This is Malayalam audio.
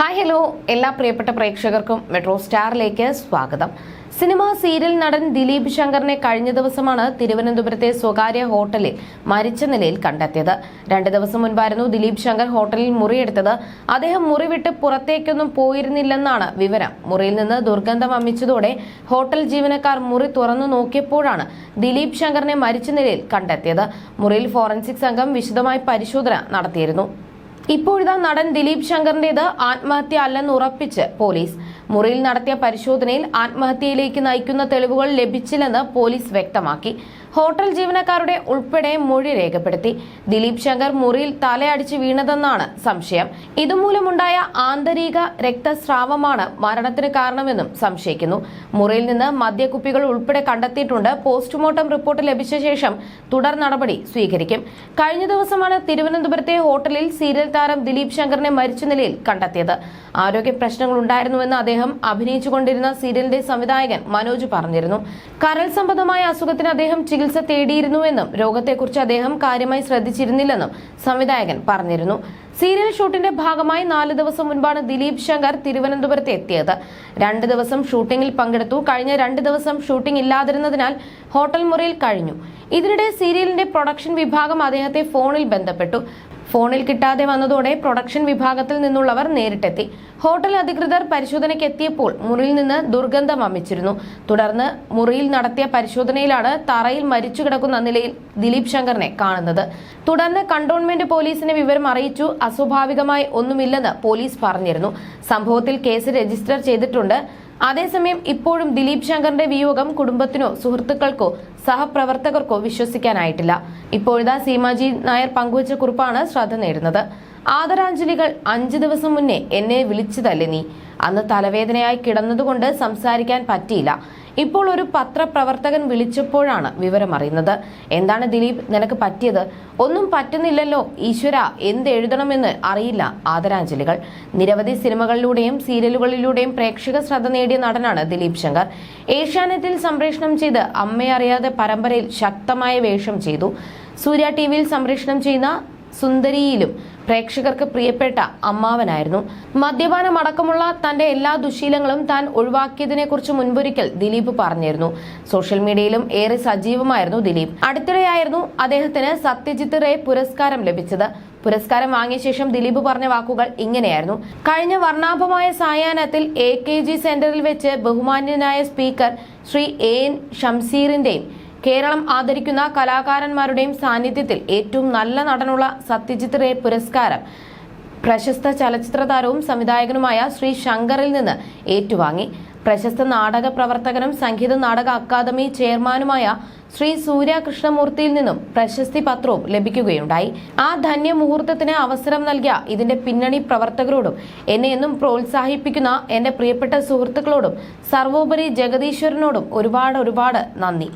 Hi hello. എല്ലാ പ്രിയപ്പെട്ട പ്രേക്ഷകർക്കും മെട്രോ സ്റ്റാറിലേക്ക് സ്വാഗതം. സിനിമ സീരിയൽ നടൻ ദിലീപ് ശങ്കറിനെ കഴിഞ്ഞ ദിവസമാണ് തിരുവനന്തപുരത്തെ സ്വകാര്യ ഹോട്ടലിൽ മരിച്ച നിലയിൽ കണ്ടെത്തിയത്. രണ്ട് ദിവസം മുൻപായിരുന്നു ദിലീപ് ശങ്കർ ഹോട്ടലിൽ മുറിയെടുത്തത്. അദ്ദേഹം മുറി വിട്ട് പുറത്തേക്കൊന്നും പോയിരുന്നില്ലെന്നാണ് വിവരം. മുറിയിൽ നിന്ന് ദുർഗന്ധം അമ്മിച്ചതോടെ ഹോട്ടൽ ജീവനക്കാർ മുറി തുറന്നു നോക്കിയപ്പോഴാണ് ദിലീപ് ശങ്കറിനെ മരിച്ച നിലയിൽ കണ്ടെത്തിയത്. മുറിയിൽ ഫോറൻസിക് സംഘം വിശദമായി പരിശോധന നടത്തിയിരുന്നു. ഇപ്പോഴിതാ നടൻ ദിലീപ് ശങ്കറിന്റേത് ആത്മഹത്യ അല്ലെന്ന് ഉറപ്പിച്ച് പോലീസ്. മുറിയിൽ നടത്തിയ പരിശോധനയിൽ ആത്മഹത്യയിലേക്ക് നയിക്കുന്ന തെളിവുകൾ ലഭിച്ചില്ലെന്ന് പോലീസ് വ്യക്തമാക്കി. ഹോട്ടൽ ജീവനക്കാരുടെ ഉൾപ്പെടെ മൊഴി രേഖപ്പെടുത്തി. ദിലീപ് ശങ്കർ മുറിയിൽ തലയടിച്ച് വീണതെന്നാണ് സംശയം. ഇതുമൂലമുണ്ടായ ആന്തരിക രക്തസ്രാവമാണ് മരണത്തിന് കാരണമെന്നും സംശയിക്കുന്നു. മുറിയിൽ നിന്ന് മദ്യക്കുപ്പികൾ ഉൾപ്പെടെ കണ്ടെത്തിയിട്ടുണ്ട്. പോസ്റ്റ്മോർട്ടം റിപ്പോർട്ട് ലഭിച്ച ശേഷം തുടർ നടപടി സ്വീകരിക്കും. കഴിഞ്ഞ ദിവസമാണ് തിരുവനന്തപുരത്തെ ഹോട്ടലിൽ സീരിയൽ താരം ദിലീപ് ശങ്കറിനെ മരിച്ച നിലയിൽ കണ്ടെത്തിയത്. ആരോഗ്യ പ്രശ്നങ്ങൾ ഉണ്ടായിരുന്നുവെന്ന് അദ്ദേഹം അഭിനയിച്ചുകൊണ്ടിരുന്ന സീരിയലിന്റെ സംവിധായകൻ മനോജ് പറഞ്ഞിരുന്നു. കരൾ സംബന്ധമായ അസുഖത്തിന് അദ്ദേഹം തേടിയിരുന്നുവെന്നും രോഗത്തെക്കുറിച്ച് അദ്ദേഹം കാര്യമായി ശ്രദ്ധിച്ചിരുന്നില്ലെന്നും സംവിധായകൻ പറഞ്ഞിരുന്നു. സീരിയൽ ഷൂട്ടിന്റെ ഭാഗമായി നാല് ദിവസം മുൻപാണ് ദിലീപ് ശങ്കർ തിരുവനന്തപുരത്ത് എത്തിയത്. രണ്ട് ദിവസം ഷൂട്ടിംഗിൽ പങ്കെടുത്തു. കഴിഞ്ഞ രണ്ട് ദിവസം ഷൂട്ടിംഗ് ഇല്ലാതിരുന്നതിനാൽ ഹോട്ടൽ മുറിയിൽ കഴിഞ്ഞു. ഇതിനിടെ സീരിയലിന്റെ പ്രൊഡക്ഷൻ വിഭാഗം അദ്ദേഹത്തെ ഫോണിൽ ബന്ധപ്പെട്ടു. ഫോണിൽ കിട്ടാതെ വന്നതോടെ പ്രൊഡക്ഷൻ വിഭാഗത്തിൽ നിന്നുള്ളവർ നേരിട്ടെത്തി. ഹോട്ടൽ അധികൃതർ പരിശോധനയ്ക്ക് എത്തിയപ്പോൾ മുറിയിൽ നിന്ന് ദുർഗന്ധം വമിച്ചിരുന്നു. തുടർന്ന് മുറിയിൽ നടത്തിയ പരിശോധനയിലാണ് തറയിൽ മരിച്ചു കിടക്കുന്ന നിലയിൽ ദിലീപ് ശങ്കറിനെ കാണുന്നത്. തുടർന്ന് കണ്ടോൺമെന്റ് പോലീസിനെ വിവരം അറിയിച്ചു. അസ്വാഭാവികമായി ഒന്നുമില്ലെന്ന് പോലീസ് പറഞ്ഞിരുന്നു. സംഭവത്തിൽ കേസ് രജിസ്റ്റർ ചെയ്തിട്ടുണ്ട്. അതേസമയം ഇപ്പോഴും ദിലീപ് ശങ്കറിന്റെ വിയോഗം കുടുംബത്തിനോ സുഹൃത്തുക്കൾക്കോ സഹപ്രവർത്തകർക്കോ വിശ്വസിക്കാനായിട്ടില്ല. ഇപ്പോഴിതാ സീമാജി നായർ പങ്കുവച്ച കുറിപ്പാണ് ശ്രദ്ധ നേടുന്നത്. ആദരാഞ്ജലികൾ അഞ്ചു ദിവസം മുന്നേ എന്നെ വിളിച്ചതല്ലേ നീ? അന്ന് തലവേദനയായി കിടന്നതുകൊണ്ട് സംസാരിക്കാൻ പറ്റിയില്ല. ഇപ്പോൾ ഒരു പത്രപ്രവർത്തകൻ വിളിച്ചപ്പോഴാണ് വിവരമറിയുന്നത് എന്താണ് ദിലീപ് നിനക്ക് പറ്റിയത്? ഒന്നും പറ്റുന്നില്ലല്ലോ ഈശ്വര എന്ത് എഴുതണമെന്ന് അറിയില്ല ആദരാഞ്ജലികൾ. നിരവധി സിനിമകളിലൂടെയും സീരിയലുകളിലൂടെയും പ്രേക്ഷക ശ്രദ്ധ നേടിയ നടനാണ് ദിലീപ് ശങ്കർ. ഏഷ്യാനെറ്റിൽ സംപ്രേഷണം ചെയ്ത് അമ്മയെ അറിയാതെ പരമ്പരയിൽ ശക്തമായ വേഷം ചെയ്തു. സൂര്യ ടി വിയിൽ സംപ്രേഷണം ചെയ്യുന്ന സുന്ദരിയിലും പ്രേക്ഷകർക്ക് പ്രിയപ്പെട്ട അമ്മാവനായിരുന്നു. മദ്യപാനം അടക്കമുള്ള തന്റെ എല്ലാ ദുശീലങ്ങളും താൻ ഒഴിവാക്കിയതിനെക്കുറിച്ച് മുൻപൊരിക്കൽ ദിലീപ് പറഞ്ഞിരുന്നു. സോഷ്യൽ മീഡിയയിലും ഏറെ സജീവമായിരുന്നു ദിലീപ്. അടുത്തിടെയായിരുന്നു അദ്ദേഹത്തിന് സത്യജിത്ത് റേ പുരസ്കാരം ലഭിച്ചത്. പുരസ്കാരം വാങ്ങിയ ശേഷം ദിലീപ് പറഞ്ഞ വാക്കുകൾ ഇങ്ങനെയായിരുന്നു. കഴിഞ്ഞ വർണാഭമായ സായാഹ്നത്തിൽ എ കെ ജി സെന്ററിൽ വെച്ച് ബഹുമാന്യനായ സ്പീക്കർ ശ്രീ എ എൻ ഷംസീറിന്റെയും കേരളം ആദരിക്കുന്ന കലാകാരന്മാരുടെയും സാന്നിധ്യത്തിൽ ഏറ്റവും നല്ല നടനുള്ള സത്യജിത് റേ പുരസ്കാരം. പ്രശസ്ത ചലച്ചിത്ര താരവും സംവിധായകനുമായ ശ്രീ ശങ്കറിൽ നിന്ന് ഏറ്റുവാങ്ങി. പ്രശസ്ത നാടക പ്രവർത്തകനും സംഗീത നാടക അക്കാദമി ചെയർമാനുമായ ശ്രീ സൂര്യ കൃഷ്ണമൂർത്തിയിൽ നിന്നും പ്രശസ്തി പത്രവും ലഭിക്കുകയുണ്ടായി. ആ ധന്യ മുഹൂർത്തത്തിന് അവസരം നൽകിയ ഇതിന്റെ പിന്നണി പ്രവർത്തകരോടും എന്നെ എന്നും പ്രോത്സാഹിപ്പിക്കുന്ന എന്റെ പ്രിയപ്പെട്ട സുഹൃത്തുക്കളോടും സർവോപരി ജഗദീശ്വരനോടും ഒരുപാട് ഒരുപാട് നന്ദി.